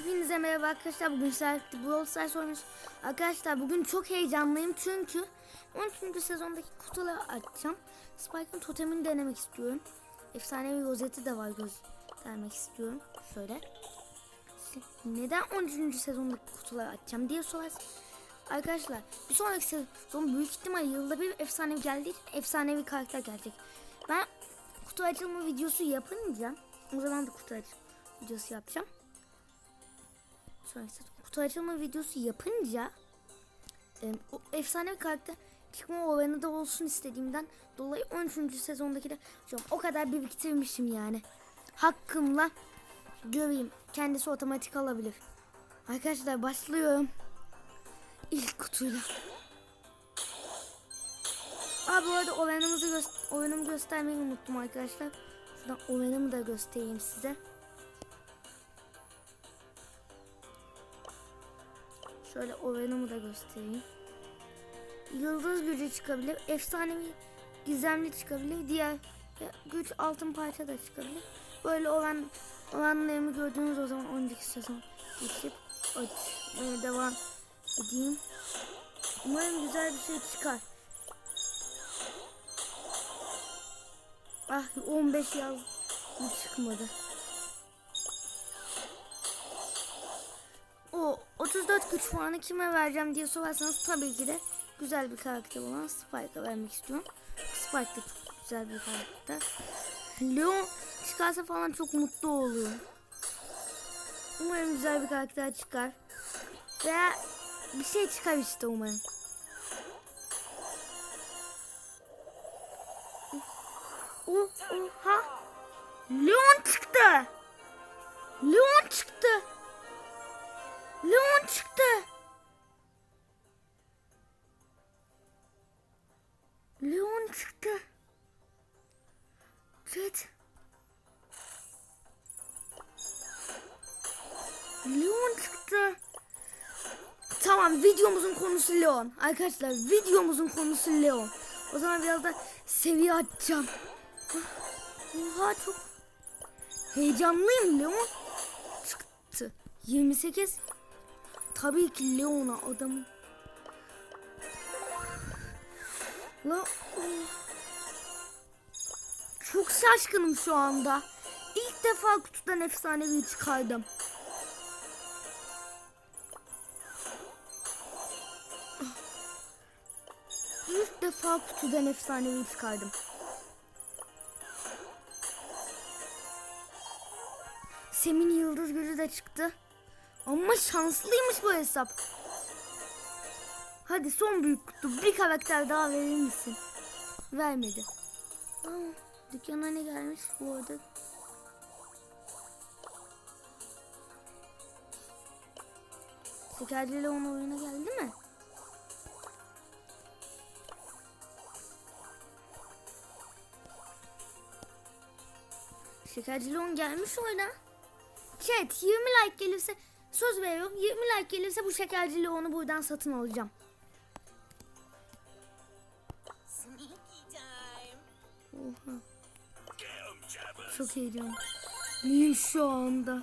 Hepinize merhaba arkadaşlar. Bugün Serpti Brawl Stars oynuyoruz. Arkadaşlar bugün çok heyecanlıyım çünkü 13. sezondaki kutuları açacağım. Spike'ın totemini denemek istiyorum. Efsanevi rozeti de var göstermek istiyorum. Şöyle. Neden 13. sezondaki kutuları açacağım diye sorarsın. Arkadaşlar bir sonraki sezon büyük ihtimal yılda bir efsanevi geldiği için efsanevi karakter gelecek. Ben kutu açılma videosu yapınca o zaman da kutu açılma videosu yapacağım. Sezon kutu açılma videosu yapınca e, o efsane bir karakter çıkma oranı da olsun istediğimden dolayı 13. sezondaki de an o kadar biriktirmişim yani. Hakkımla göreyim. Kendisi otomatik alabilir. Arkadaşlar başlıyorum. İlk kutuyla. Aa bu arada oranımızı gö- oyunumu göstermeyi unuttum arkadaşlar. Şuradan oranımı da göstereyim size. Şöyle oranımı da göstereyim. Yıldız gücü çıkabilir. Efsanevi gizemli çıkabilir. Diğer güç altın parça da çıkabilir. Böyle oran oranlarımı gördüğünüz o zaman 12 sezon geçip açmaya devam edeyim. Umarım güzel bir şey çıkar. Ah 15 yaz çıkmadı. O 34 güç puanı kime vereceğim diye sorarsanız tabii ki de güzel bir karakter olan Spike'a vermek istiyorum. Spike de çok güzel bir karakter. Leon çıkarsa falan çok mutlu oluyorum. Umarım güzel bir karakter çıkar. Veya bir şey çıkar işte umarım. Oha. Leon çıktı. Leon çıktı. Çıktı. Leon çıktı. Evet. Leon çıktı. Tamam videomuzun konusu Leon. Arkadaşlar videomuzun konusu Leon. O zaman biraz da seviye atacağım. Oha çok heyecanlıyım Leon çıktı. 28 Tabii ki Leon'a adamı. La Çok şaşkınım şu anda. İlk defa kutudan efsanevi çıkardım. İlk defa kutudan efsanevi çıkardım. Sem'in yıldız gücü de çıktı. Ama şanslıymış bu hesap. Hadi son büyük kutu. Bir karakter daha verir misin? Vermedi. Aa, dükkana ne gelmiş bu arada? Şekerciyle onun oyuna geldi mi? Şekerciyle on gelmiş oyuna. Chat 20 like gelirse söz veriyorum 20 like gelirse bu şekercili onu buradan satın alacağım. Oha. Çok heyecanlıyım şu anda.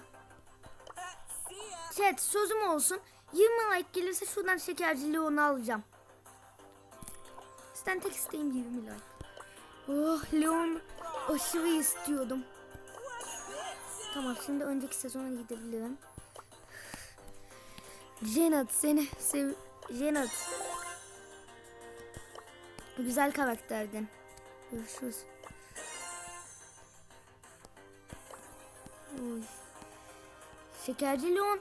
Chat sözüm olsun 20 like gelirse şuradan şekerciliği onu alacağım. Sizden tek isteğim 20 like. Oh Leon aşırı istiyordum. Tamam şimdi önceki sezona gidebilirim. Jenat seni sev... Jenat. Güzel karakterdin. Görüşürüz. Oy. Şekerci Leon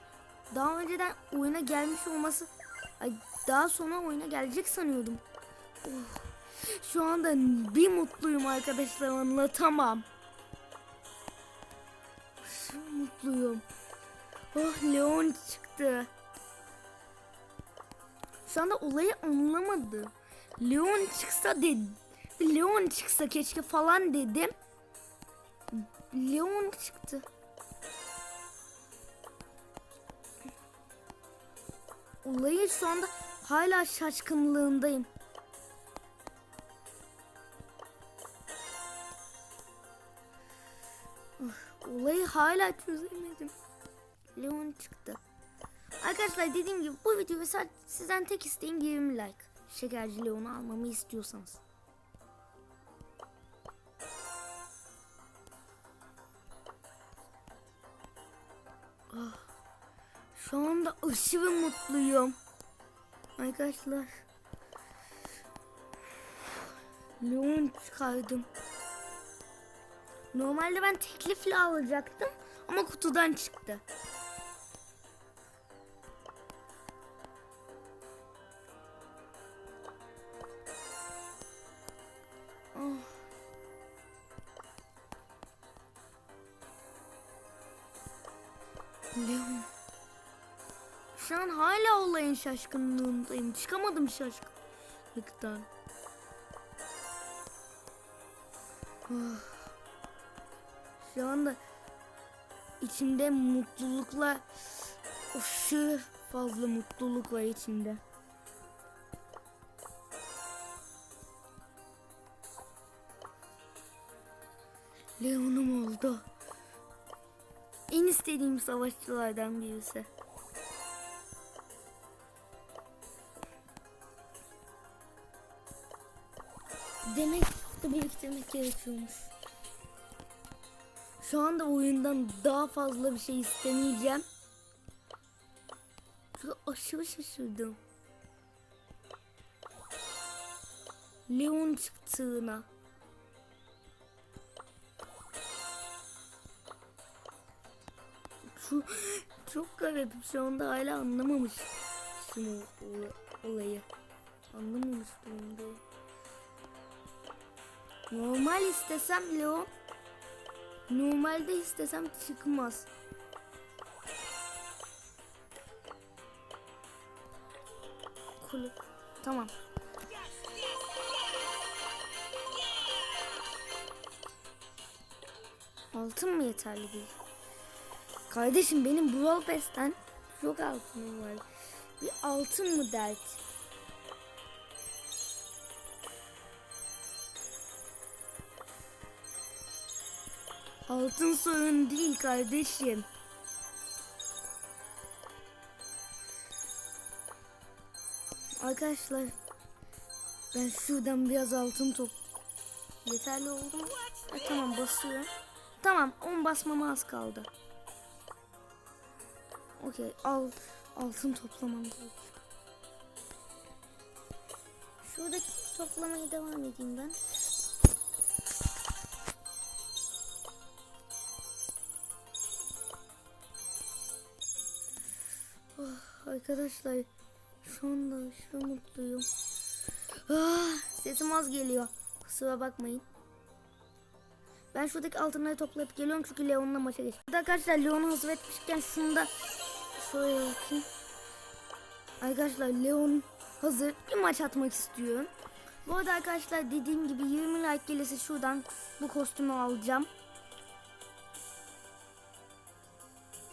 daha önceden oyuna gelmiş olması ay daha sonra oyuna gelecek sanıyordum. Oh. Şu anda bir mutluyum arkadaşlar anlatamam. Mutluyum. Oh Leon çıktı. Anda olayı anlamadım. Leon çıksa dedim. Leon çıksa keşke falan dedim. Leon çıktı. Olayı şu anda hala şaşkınlığındayım. Olayı hala çözemedim. Leon çıktı. Arkadaşlar dediğim gibi bu videoyu sadece sizden tek isteğim 20 like. Şekerci Leon'u almamı istiyorsanız. Ah, şu anda aşırı mutluyum. Arkadaşlar. Leon çıkardım. Normalde ben teklifle alacaktım ama kutudan çıktı. Leon. Şu an hala olayın şaşkınlığındayım. Çıkamadım şaşkınlıktan. Ah. Şu anda içimde mutlulukla aşırı fazla mutluluk var içimde. Leon'um oldu. En istediğim savaşçılardan birisi. Demek de biriktirmek gerekiyormuş. Şu anda oyundan daha fazla bir şey istemeyeceğim. Çünkü aşırı şaşırdım. Leon çıktığına. Çok garip. Şu anda hala anlamamışım o ola- olayı. Anlamamış durumdayım. Normal istesem Leon Normalde istesem çıkmaz. Kulüp. Tamam. Altın mı yeterli değil? Kardeşim benim Brawl Pass'ten çok altınım var. Bir altın mı dert? Altın sorun değil kardeşim. Arkadaşlar ben şuradan biraz altın top yeterli oldu mu? Ha, tamam basıyorum. Tamam 10 basmama az kaldı. Okey al altın toplamam gerekiyor. Şuradaki toplamaya devam edeyim ben. Oh, arkadaşlar şu anda şu mutluyum. Ah, sesim az geliyor. Kusura bakmayın. Ben şuradaki altınları toplayıp geliyorum çünkü Leon'la maça geç. Arkadaşlar Leon'u hazır etmişken şunu da şöyle yapayım. Arkadaşlar Leon hazır bir maç atmak istiyorum. Bu arada arkadaşlar dediğim gibi 20 like gelirse şuradan bu kostümü alacağım.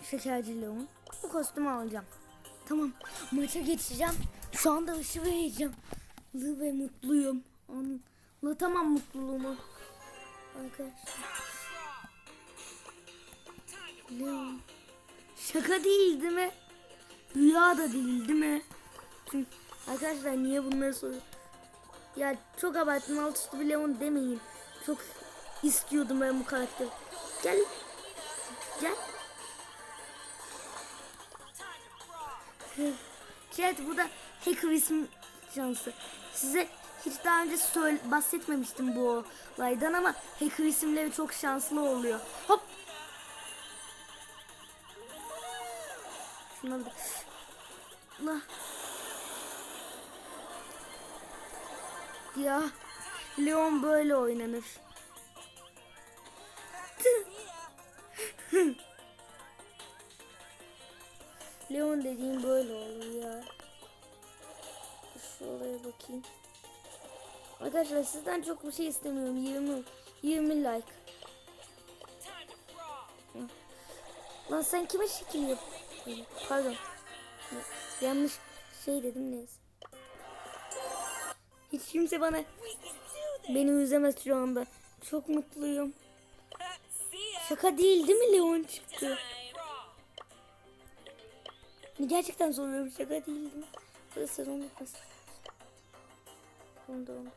Şekerci Leon. Bu kostümü alacağım. Tamam maça geçeceğim. Şu anda aşırı heyecanlı ve mutluyum. Anlatamam mutluluğumu. Arkadaşlar. Leon. Şaka değil değil mi? Rüya da değil değil mi? Çünkü arkadaşlar niye bunları soruyor? Ya çok abarttım alt üstü bir Leon demeyin. Çok istiyordum ben bu karakteri. Gel. Gel. Chat bu da hacker isim şansı. Size hiç daha önce söyle, bahsetmemiştim bu olaydan ama hacker isimleri çok şanslı oluyor. Hop. Şuna bir... Allah. Ya Leon böyle oynanır. Leon dediğim böyle olur ya. Şuraya bakayım. Arkadaşlar sizden çok bir şey istemiyorum. 20 20 like. Lan sen kime şekil yap? Pardon. Yanlış şey dedim neyse. Hiç kimse bana beni üzemez şu anda. Çok mutluyum. Ya. Şaka değil değil mi Leon çıktı? Gerçekten soruyorum şaka değil mi? Bu sezon bitmesi. Bunu da olmaz.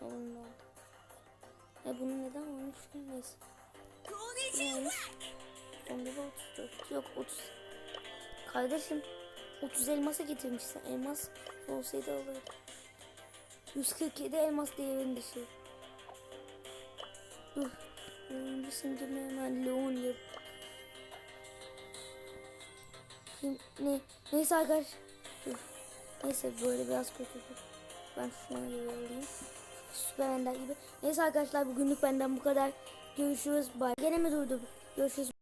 Bunu da E bunu neden olmuş neyse. Neymiş? Onda da 34. Yok 30. Kardeşim 30 elmasa getirmişsin. Elmas olsaydı alırdı. 147 elmas değerinde şey. Dur. Önce simgemi hemen Leon yap. Kim, ne, neyse arkadaş. Neyse böyle biraz kötü. Ben şuna gibi alayım. Süper gibi. Neyse arkadaşlar bugünlük benden bu kadar. Görüşürüz. Bye. Gene mi durdu? Görüşürüz.